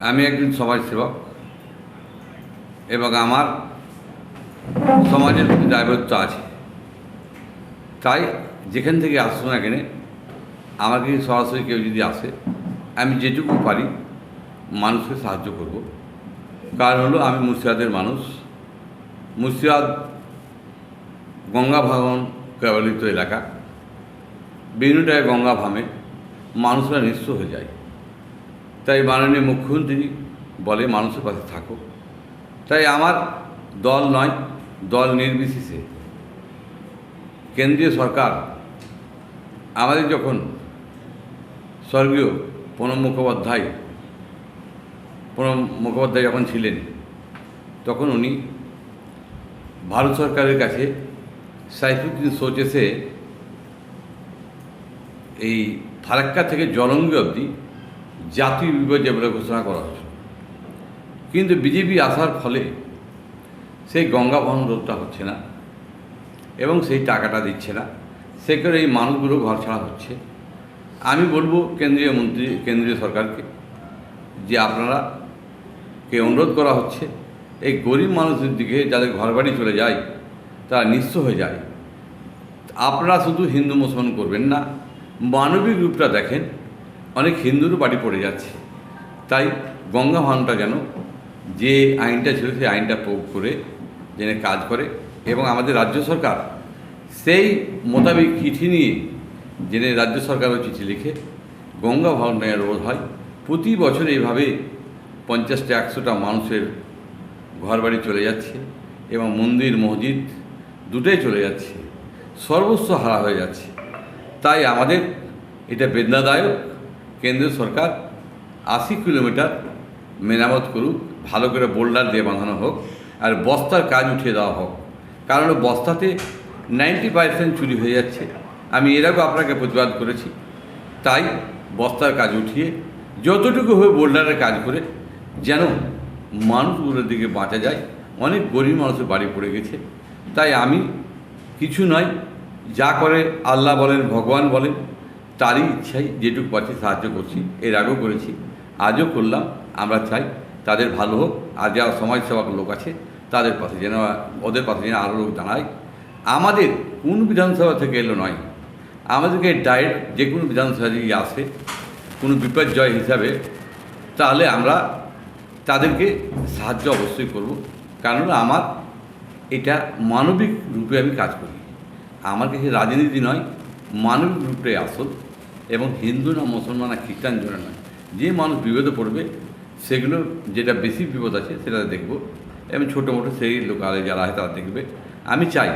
আমি একজন সমাজসেবক এবং আমার সমাজের প্রতি দায়বদ্ধ আছে। তাই যেখান থেকে আসুন না কেন আমার কাছে সরাসরি কেউ যদি আসে, আমি যেটুকু পারি মানুষকে সাহায্য করব। কারণ হলো আমি মুর্শিদাবাদের মানুষ। মুর্শিদাদ গঙ্গা ভাগন কেবলিত এলাকা। বিভিন্নটায় গঙ্গা ভামে মানুষরা নিঃস্ব হয়ে যায়। তাই মাননীয় মুখ্যমন্ত্রী বলে মানুষের পাশে থাকো। তাই আমার দল নয়, দল নির্বিশেষে কেন্দ্রীয় সরকার আমাদের যখন স্বর্গীয় প্রণব মুখোপাধ্যায় প্রণব মুখোপাধ্যায় যখন ছিলেন, তখন উনি ভারত সরকারের কাছে সাইফুদ্দিন সোচেসে এই ফারাক্কা থেকে জলঙ্গি অবধি জাতীয় বিপর্যয় বলে ঘোষণা করা হয়েছিল। কিন্তু বিজেপি আসার ফলে সেই গঙ্গা বহন রোধটা হচ্ছে না এবং সেই টাকাটা দিচ্ছে না। সে এই মানুষগুলো ঘর ছাড়া হচ্ছে। আমি বলব কেন্দ্রীয় মন্ত্রী, কেন্দ্রীয় সরকারকে যে আপনারা কে অনুরোধ করা হচ্ছে, এই গরিব মানুষদের দিকে যাদের ঘর বাড়ি চলে যায়, তারা নিঃস্ব হয়ে যায়। আপনারা শুধু হিন্দু মুসলমান করবেন না, মানবিক রূপটা দেখেন, অনেক হিন্দুরও বাড়ি পড়ে যাচ্ছে। তাই গঙ্গা ভানটা যেন যে আইনটা ছিল, সেই আইনটা প্রয়োগ করে, যেন কাজ করে, এবং আমাদের রাজ্য সরকার সেই মোতাবেক চিঠি নিয়ে জেনে রাজ্য সরকারও চিঠি লিখে গঙ্গা ভাবনা রোধ হয়, প্রতি বছর এইভাবে পঞ্চাশটা, একশোটা মানুষের ঘর বাড়ি চলে যাচ্ছে এবং মন্দির, মসজিদ দুটোই চলে যাচ্ছে, সর্বস্ব হারা হয়ে যাচ্ছে। তাই আমাদের এটা বেদনাদায়ক। কেন্দ্রীয় সরকার আশি কিলোমিটার মেরামত করুক, ভালো করে বোল্ডার দিয়ে বাঁধানো হোক, আর বস্তার কাজ উঠিয়ে দেওয়া হোক। কারণ বস্তাতে নাইনটি পার্সেন্ট চুরি হয়ে যাচ্ছে। আমি এর আগেও আপনাকে প্রতিবাদ করেছি। তাই বস্তার কাজ উঠিয়ে, যতটুকু হয়ে বোল্ডারের কাজ করে, যেন মানুষগুলোর দিকে বাঁচা যায়। অনেক গরিব মানুষের বাড়ি পড়ে গেছে। তাই আমি কিছু নয়, যা করে আল্লাহ বলেন, ভগবান বলেন, তারই ইচ্ছাই যেটুকু পাচ্ছি সাহায্য করছি। এর আগেও করেছি। আজও করলাম। আমরা চাই তাদের ভালো হোক। আর যারা সমাজসেবক লোক আছে, তাদের পাশে যেন, ওদের পাশে যেন আরও লোক দাঁড়ায়। আমাদের কোন বিধানসভা থেকে এলো নয়। আমাদেরকে ডায়েট যে কোনো বিধানসভা যদি আসে, কোনো বিপর্যয় হিসাবে, তাহলে আমরা তাদেরকে সাহায্য অবশ্যই করব। কারণ আমার এটা মানবিক রূপে আমি কাজ করি। আমার কাছে রাজনীতি নয়, মানবিক রূপে আসল এবং হিন্দু না মুসলমান না খ্রিস্টান জন্য নয়। যে মানুষ বিপদে পড়বে, সেগুলো যেটা বেশি বিপদ আছে সেটা দেখব। এবং ছোটো মোটো সেই লোকালে যারা আছে তারা দেখবে। আমি চাই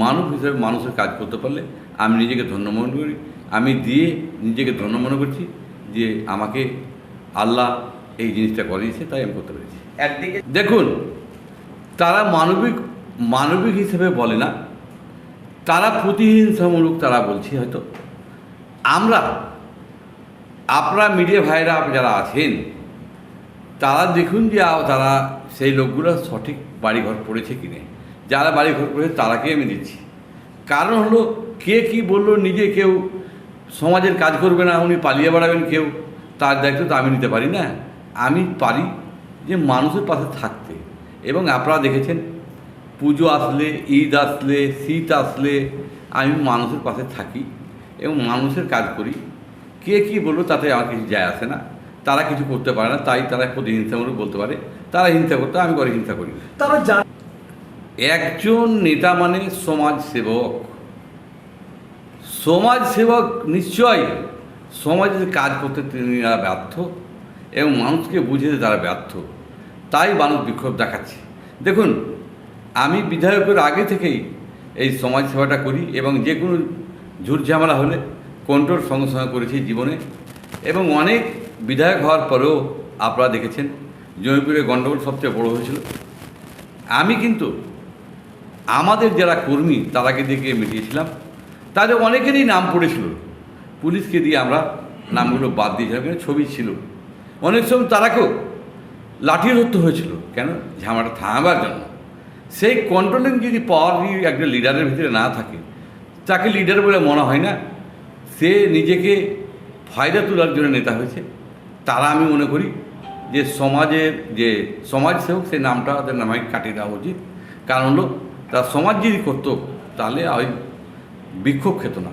মানব হিসেবে মানুষের কাজ করতে পারলে আমি নিজেকে ধন্য মনে করি আমি দিয়ে নিজেকে ধন্য মনে করছি যে আমাকে আল্লাহ এই জিনিসটা করিয়েছে তাই আমি করতে পেরেছি। একদিকে দেখুন তারা মানবিক মানবিক হিসেবে বলে না তারা প্রতিহিংসামূলক তারা বলছি হয়তো। আমরা আপনারা মিডিয়া ভাইরা যারা আছেন তারা দেখুন যে তারা সেই লোকগুলো সঠিক বাড়িঘর পড়েছে কিনে। যারা বাড়িঘর করেছে তারাকে আমি দিচ্ছি। কারণ হলো, কে কি বলল নিজে কেউ, সমাজের কাজ করবে না, উনি পালিয়ে বেড়াবেন কেউ, তার দায়িত্ব তো আমি নিতে পারি না। আমি পারি যে মানুষের পাশে থাকতে। এবং আপনারা দেখেছেন, পুজো আসলে, ঈদ আসলে, শীত আসলে, আমি মানুষের পাশে থাকি এবং মানুষের কাজ করি। কে কী বলল তাতে আমার কিছু যায় আসে না। তারা কিছু করতে পারে না, তাই তারা প্রতিহিংসামূলক বলতে পারে। তারা হিংসা করতে, আমি করে হিংসা করি। তারা একজন নেতা মানে সমাজ সেবক সমাজসেবক নিশ্চয়ই সমাজের কাজ করতে তিনিরা ব্যর্থ এবং মানুষকে বুঝিয়ে তারা ব্যর্থ। তাই মানুষ বিক্ষোভ দেখাচ্ছে। দেখুন, আমি বিধায়কের আগে থেকেই এই সমাজ সেবাটা করি এবং যে কোনো ঝুট ঝামেলা হলে কন্ট্রোল সঙ্গে সঙ্গে করেছি জীবনে এবং অনেক বিধায়ক হওয়ার পরেও আপনারা দেখেছেন, জমিপুরে গণ্ডগোল সবচেয়ে বড় হয়েছিল। আমি কিন্তু আমাদের যারা কর্মী, তারাকে দিয়ে মিটিয়েছিলাম। তাদের অনেকেরই নাম পড়েছিল। পুলিশকে দিয়ে আমরা নামগুলো বাদ দিয়েছিলাম, কিন্তু ছবি ছিল। অনেক সময় তারাকেও লাঠি ধরতে হয়েছিল। কেন? ঝামেলাটা থামাবার জন্য। সেই কন্ট্রোলিং যদি পাওয়ার একটা লিডারের ভিতরে না থাকে, তাকে লিডার বলে মনে হয় না। সে নিজেকে ফায়দা তোলার জন্য নেতা হয়েছে। তারা আমি মনে করি যে সমাজের যে সমাজসেবক, সেই নামটা ওদের নামে কাটিয়ে দেওয়া উচিত। কারণ হলো তার সমাজ যদি করতো তাহলে ওই বিক্ষোভ খেত না।